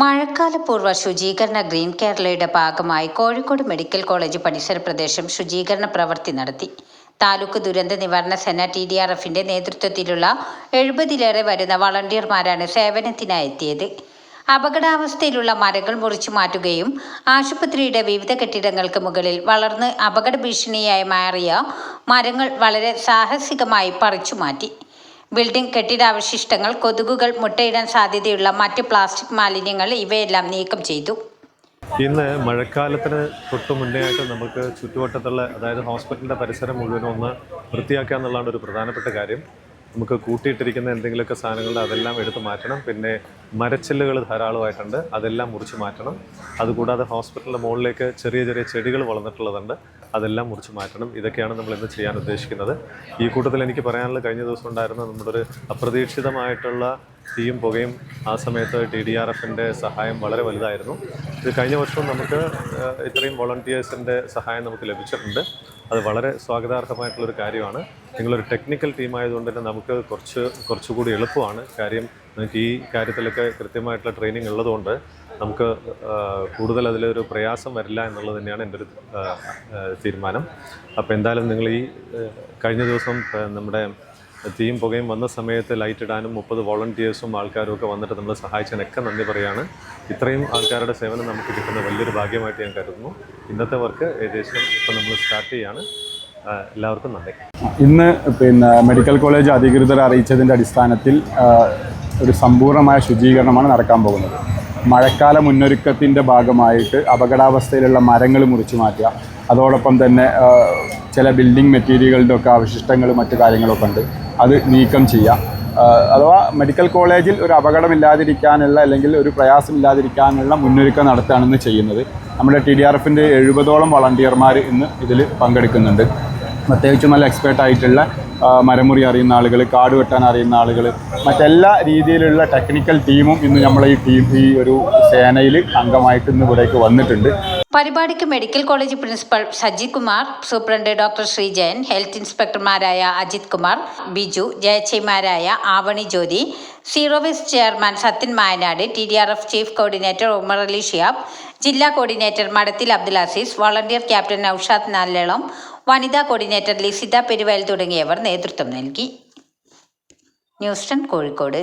മഴക്കാലപൂർവ ശുചീകരണ ഗ്രീൻ കേരളയുടെ ഭാഗമായി കോഴിക്കോട് മെഡിക്കൽ കോളേജ് പരിസര പ്രദേശം ശുചീകരണ പ്രവൃത്തി നടത്തി. താലൂക്ക് ദുരന്ത നിവാരണ സേന ടി ഡി ആർ എഫിന്റെ നേതൃത്വത്തിലുള്ള എഴുപതിലേറെ വരുന്ന വളണ്ടിയർമാരാണ് സേവനത്തിനായി എത്തിയത്. അപകടാവസ്ഥയിലുള്ള മരങ്ങൾ മുറിച്ചു മാറ്റുകയും ആശുപത്രിയുടെ വിവിധ കെട്ടിടങ്ങൾക്ക് മുകളിൽ വളർന്ന് അപകട ഭീഷണിയായി മാറിയ മരങ്ങൾ വളരെ സാഹസികമായി പറിച്ചു മാറ്റി. ബിൽഡിംഗ് കെട്ടിടാവശിഷ്ടങ്ങൾ കൊതുകുകൾ മുട്ടയിടാൻ സാധ്യതയുള്ള മറ്റ് പ്ലാസ്റ്റിക് മാലിന്യങ്ങൾ ഇവയെല്ലാം നീക്കം ചെയ്തു. ഇന്ന് മഴക്കാലത്തിന് തൊട്ട് മുന്നേ ആയിട്ട് നമുക്ക് ചുറ്റുവട്ടത്തുള്ള അതായത് ഹോസ്പിറ്റലിന്റെ പരിസരം മുഴുവനും ഒന്ന് വൃത്തിയാക്കുക എന്നുള്ളതാണ് ഒരു പ്രധാനപ്പെട്ട കാര്യം. നമുക്ക് കൂട്ടിയിട്ടിരിക്കുന്ന എന്തെങ്കിലുമൊക്കെ സാധനങ്ങൾ അതെല്ലാം എടുത്തു മാറ്റണം. പിന്നെ മരച്ചില്ലുകൾ ധാരാളമായിട്ടുണ്ട്. അതെല്ലാം മുറിച്ച് മാറ്റണം. അതുകൂടാതെ ഹോസ്പിറ്റലിന്റെ മുകളിലേക്ക് ചെറിയ ചെറിയ ചെടികൾ വളർന്നിട്ടുള്ളതുണ്ട്. അതെല്ലാം മുറിച്ച് മാറ്റണം. ഇതൊക്കെയാണ് നമ്മൾ ഇന്ന് ചെയ്യാൻ ഉദ്ദേശിക്കുന്നത്. ഈ കൂട്ടത്തിൽ എനിക്ക് പറയാനുള്ള കഴിഞ്ഞ ദിവസം ഉണ്ടായിരുന്ന നമ്മുടെ ഒരു അപ്രതീക്ഷിതമായിട്ടുള്ള തീയും പുകയും ആ സമയത്ത് ടി ഡി ആർ എഫിന്റെ സഹായം വളരെ വലുതായിരുന്നു. ഇത് കഴിഞ്ഞ വർഷവും നമുക്ക് ഇത്രയും വോളണ്ടിയേഴ്സിന്റെ സഹായം നമുക്ക് ലഭിച്ചിട്ടുണ്ട്. അത് വളരെ സ്വാഗതാർഹമായിട്ടുള്ളൊരു കാര്യമാണ്. നിങ്ങളൊരു ടെക്നിക്കൽ ടീമായതുകൊണ്ട് തന്നെ നമുക്ക് കുറച്ച് കുറച്ചുകൂടി എളുപ്പമാണ്. കാര്യം നിങ്ങൾക്ക് ഈ കാര്യത്തിലൊക്കെ കൃത്യമായിട്ടുള്ള ട്രെയിനിങ് ഉള്ളതുകൊണ്ട് നമുക്ക് കൂടുതൽ അതിലൊരു പ്രയാസം വരില്ല എന്നുള്ളത് തന്നെയാണ് എന്റെ ഒരു തീരുമാനം. അപ്പോൾ എന്തായാലും നിങ്ങൾ ഈ കഴിഞ്ഞ ദിവസം നമ്മുടെ തീയും പുകയും വന്ന സമയത്ത് ലൈറ്റ് ഇടാനും മുപ്പത് വോളണ്ടിയേഴ്സും ആൾക്കാരും ഒക്കെ വന്നിട്ട് നമ്മൾ സഹായിച്ചതിനൊക്കെ നന്ദി പറയുകയാണ് ഇത്രയും ആൾക്കാരുടെ സേവനം നമുക്ക് കിട്ടുന്ന വലിയൊരു ഭാഗ്യമായിട്ട് ഞാൻ കരുതുന്നു. ഇന്നത്തെ വർക്ക് ഏകദേശം ഇപ്പം നമ്മൾ സ്റ്റാർട്ട് ചെയ്യാണ്. എല്ലാവർക്കും നന്ദി. ഇന്ന് പിന്നെ മെഡിക്കൽ കോളേജ് അധികൃതർ അറിയിച്ചതിന്റെ അടിസ്ഥാനത്തിൽ ഒരു സമ്പൂർണമായ ശുചീകരണമാണ് നടക്കാൻ പോകുന്നത്. മഴക്കാല മുന്നൊരുക്കത്തിന്റെ ഭാഗമായിട്ട് അപകടാവസ്ഥയിലുള്ള മരങ്ങൾ മുറിച്ചു മാറ്റുക. അതോടൊപ്പം തന്നെ ചില ബിൽഡിംഗ് മെറ്റീരിയലുകളുടെ ഒക്കെ അവശിഷ്ടങ്ങൾ മറ്റു കാര്യങ്ങളൊക്കെ ഉണ്ട്. അത് നീക്കം ചെയ്യുക. അഥവാ മെഡിക്കൽ കോളേജിൽ ഒരു അപകടമില്ലാതിരിക്കാനുള്ള അല്ലെങ്കിൽ ഒരു പ്രയാസമില്ലാതിരിക്കാനുള്ള മുന്നൊരുക്കം നടത്തുകയാണെന്ന് ചെയ്യുന്നത് നമ്മുടെ ടി ഡി ആർ എഫിന്റെ എഴുപതോളം വളണ്ടിയർമാർ ഇന്ന് ഇതിൽ പങ്കെടുക്കുന്നുണ്ട്. പ്രത്യേകിച്ചും നല്ല എക്സ്പേർട്ട് ആയിട്ടുള്ള മരമുറി അറിയുന്ന ആളുകൾ കാട് വെട്ടാൻ അറിയുന്ന ആളുകൾ മറ്റെല്ലാ രീതിയിലുള്ള ടെക്നിക്കൽ ടീമും ഇന്ന് നമ്മളെ ഈ ടീം ഈ ഒരു സേനയിൽ അംഗമായിട്ട് ഇന്ന് ഇവിടേക്ക് വന്നിട്ടുണ്ട്. പരിപാടിക്ക് medical college principal Sajith Kumar superintendent doctor Sreejayan health ഇൻസ്പെക്ടർമാരായ Ajith Kumar Biju ജയച്ചൈമാരായ Avani Jyothi zero waste chairman Sathyan Mayanad T D R F chief coordinator Umar Ali Shiyab ജില്ലാ coordinator Madathil Abdul Azeez volunteer captain Aushad Nallalam വനിതാ coordinator Lisitha Peruvayal തുടങ്ങിയവർ നേതൃത്വം നൽകി. News Kozhikode.